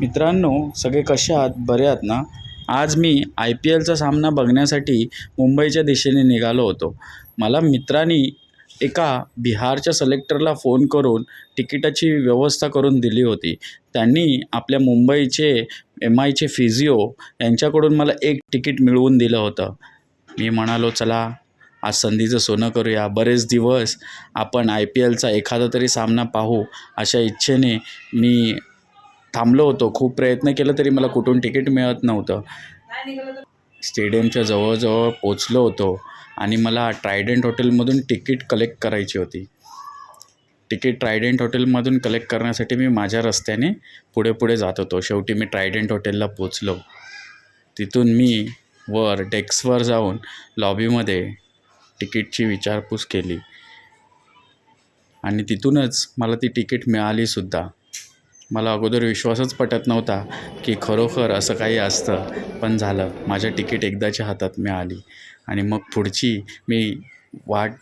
मित्रांनो सगळे कसे आहात? बरे आहात ना? आज मी आय पी एलचा सामना बघण्यासाठी मुंबईच्या दिशेने निघालो होतो. मला मित्रांनी एका बिहारच्या सलेक्टरला फोन करून तिकिटाची व्यवस्था करून दिली होती. त्यांनी आपल्या मुंबईचे एम आयचे फिजिओ यांच्याकडून मला एक तिकीट मिळवून दिलं होतं. मी म्हणालो चला आज संधीचं सोनं करूया. बरेच दिवस आपण आय पी एलचा एखादा तरी सामना पाहू. अशा इच्छेने मी थांबलो होतो. खूप प्रयत्न केला तरी मला कुठून तिकीट मिळत नव्हतं. स्टेडियमच्या जवळजवळ पोचलो होतो आणि मला ट्रायडंट हॉटेलमधून तिकीट कलेक्ट करायची होती. तिकीट ट्रायडंट हॉटेलमधून कलेक्ट करण्यासाठी मी माझ्या रस्त्याने पुढे पुढे जात होतो. शेवटी मी ट्रायडंट हॉटेलला पोचलो तिथून मी वर डेस्कवर जाऊन लॉबीमध्ये तिकीटची विचारपूस केली. आणि तिथूनच मला ती तिकीट मिळालीसुद्धा मला अगोदर विश्वासच पटत नव्हता की खरोखर असं काही असतं. पण झालं. माझ्या तिकीट एकदाच्या हातात मिळाली. आणि मग पुढची मी वाट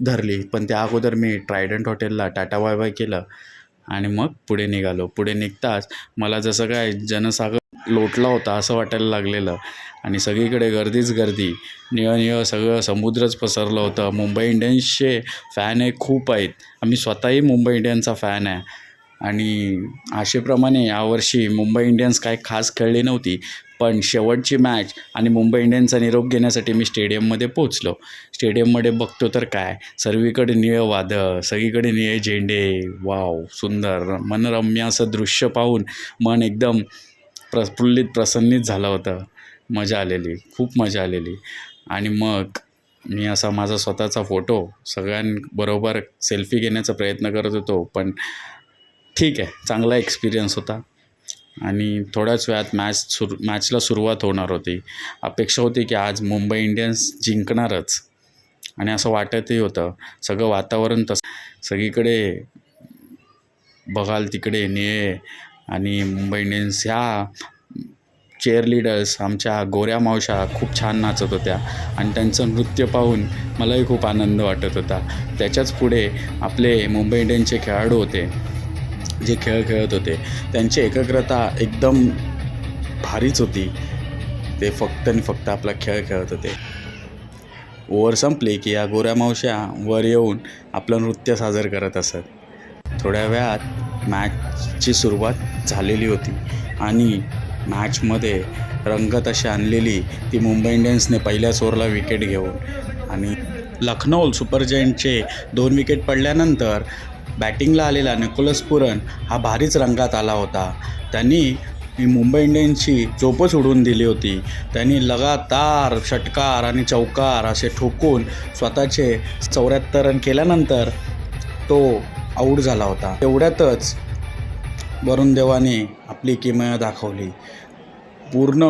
धरली. पण त्या अगोदर मी ट्रायडंट हॉटेलला टाटा बाय बाय केलं. आणि मग पुढे निघालो. पुढे निघताच मला जसं काय जनसागर लोटला होता असं वाटायला लागलेलं. आणि सगळीकडे गर्दीच गर्दी. निळं निळं सगळं समुद्रच पसरलं होतं. मुंबई इंडियन्सचे फॅन हे खूप आहेत. आम्ही स्वतःही मुंबई इंडियन्सचा फॅन आहे. आणि आशेप्रमाणे यावर्षी मुंबई इंडियन्स काय खास खेळली नव्हती पण शेवटची मॅच आणि मुंबई इंडियन्सचा निरोप घेण्यासाठी मी स्टेडियममध्ये पोचलो स्टेडियममध्ये बघतो तर काय सर्वीकडे निळं वादळ सगळीकडे निळे झेंडे वाव सुंदर मनरम्य असं दृश्य पाहून मन एकदम प्रफुल्लित प्रसन्नित झालं होतं. मजा आलेली खूप मजा आलेली. आणि मग मी असा माझा स्वतःचा फोटो सगळ्यांबरोबर सेल्फी घेण्याचा प्रयत्न करत होतो पण ठीक आहे चांगला एक्सपिरियन्स होता. आणि थोड्याच वेळात मॅच सुरू मॅचला सुरुवात होणार होती. अपेक्षा होती की आज मुंबई इंडियन्स जिंकणारच. आणि असं वाटतही होतं. सगळं वातावरण तसं. सगळीकडे बघाल तिकडे निळे आणि मुंबई इंडियन्स ह्या चेअरलीडर्स आमच्या गोऱ्या मावशा खूप छान नाचत होत्या. आणि त्यांचं नृत्य पाहून मलाही खूप आनंद वाटत होता. त्याच्याच पुढे आपले मुंबई इंडियन्सचे खेळाडू होते. जे खेळ खेळत होते त्यांची एकाग्रता एकदम भारीच होती. ते फक्त आणि फक्त आपला खेळ खेळत होते. ओवर संपले की या गोऱ्या मावश्या वर येऊन आपलं नृत्य सादर करत असत. थोड्या वेळात मॅचची सुरुवात झालेली होती आणि मॅचमध्ये रंगत अशी आणलेली ती मुंबई इंडियन्सने पहिल्या ओव्हरला विकेट घेऊन. आणि लखनौ सुपर जायंटचे दोन विकेट पडल्यानंतर बॅटिंगला आलेला निकोलस पुरन हा भारीच रंगात आला होता. त्यांनी ही मुंबई इंडियन्सची चोपच उडून दिली होती. त्यांनी लगातार षटकार आणि चौकार असे ठोकून स्वतःचे चौऱ्याहत्तर रन केल्यानंतर तो आऊट झाला होता. तेवढ्यातच वरुण देवाने आपली किमया दाखवली. पूर्ण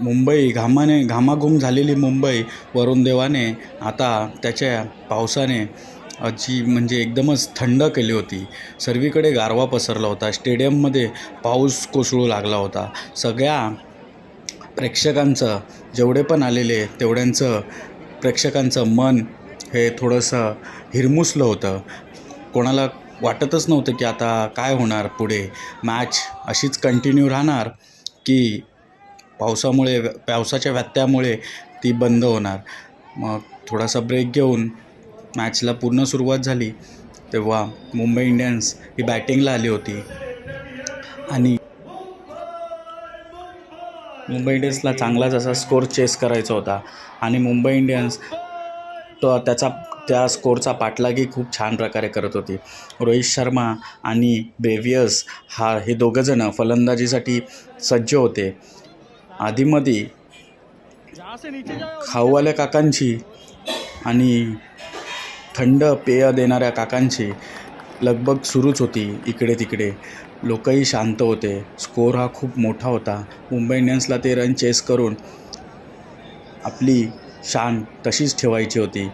मुंबई घामाने घामाघूम झालेली मुंबई वरुण देवाने आता त्याच्या पावसाने अजी म्हणजे एकदमच थंड केली होती. सर्वीकडे गारवा पसरला होता. स्टेडियममध्ये पाऊस कोसळू लागला होता. सगळ्या प्रेक्षकांचं जेवढे पण आलेले तेवढ्यांचं प्रेक्षकांचं मन हे थोडंसं हिरमुसलं होतं. कोणाला वाटतच नव्हतं की आता काय होणार पुढे. मॅच अशीच कंटिन्यू राहणार की पावसामुळे पावसाच्या व्यत्यामुळे ती बंद होणार. मग थोडासा ब्रेक घेऊन मॅचला पूर्ण सुरुवात झाली तेव्हा मुंबई इंडियन्स ही बॅटिंगला आली होती. आणि मुंबई इंडियन्सला चांगलाच असा स्कोर चेस करायचा होता आणि मुंबई इंडियन्स तो त्याचा त्या स्कोरचा पाठलागही खूप छान प्रकारे करत होती. रोहित शर्मा आणि ब्रेवियस हा हे दोघंजणं फलंदाजीसाठी सज्ज होते. आधीमध्ये खाऊवाल्या काकांची आणि थंड पेय देणाऱ्या काकांची लगबग सुरूच होती इकडे तिकडे. लोकही शांत होते. स्कोर हा खूप मोठा होता. मुंबई इंडियन्सला ते रन चेस करून आपली शान तशीच ठेवायची होती.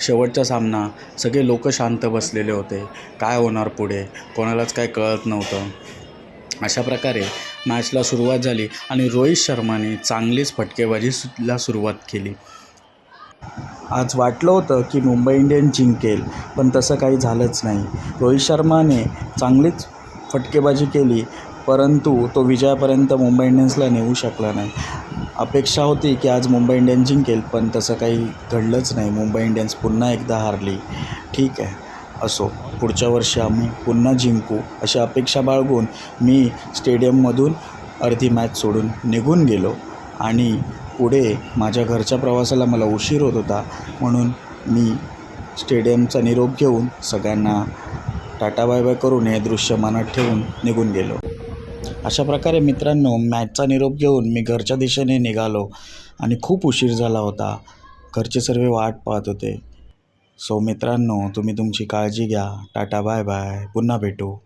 शेवटचा सामना सगळे लोक शांत बसलेले होते. काय होणार पुढे? कोणालाच काय कळत नव्हतं. अशा प्रकारे मॅचला सुरुवात झाली आणि रोहित शर्माने चांगलीच फटकेबाजीला सुरुवात केली. आज वाटलं होतं की मुंबई इंडियन्स जिंकेल पण तसं काही झालंच नाही. रोहित शर्माने चांगलीच फटकेबाजी केली परंतु तो विजयापर्यंत मुंबई इंडियन्सला नेऊ शकला नाही. अपेक्षा होती की आज मुंबई इंडियन्स जिंकेल पण तसं काही घडलंच नाही. मुंबई इंडियन्स पुन्हा एकदा हारली. ठीक आहे असो. पुढच्या वर्षी आम्ही पुन्हा जिंकू अशी अपेक्षा बाळगून मी स्टेडियममधून अर्धी मॅच सोडून निघून गेलो आणि पुढे माझ्या घरच्या प्रवासाला मला उशीर होत होता म्हणून मी स्टेडियमचा निरोप घेऊन सगळ्यांना टाटा बाय बाय करून हे दृश्य मनात ठेवून निघून गेलो. अशा प्रकारे मित्रांनो मॅचचा निरोप घेऊन मी घरच्या दिशेने निघालो आणि खूप उशीर झाला होता. घरचे सर्व वाट पाहत होते. सो मित्रांनो तुम्ही तुमची काळजी घ्या. Tata bye bye. पुन्हा भेटू.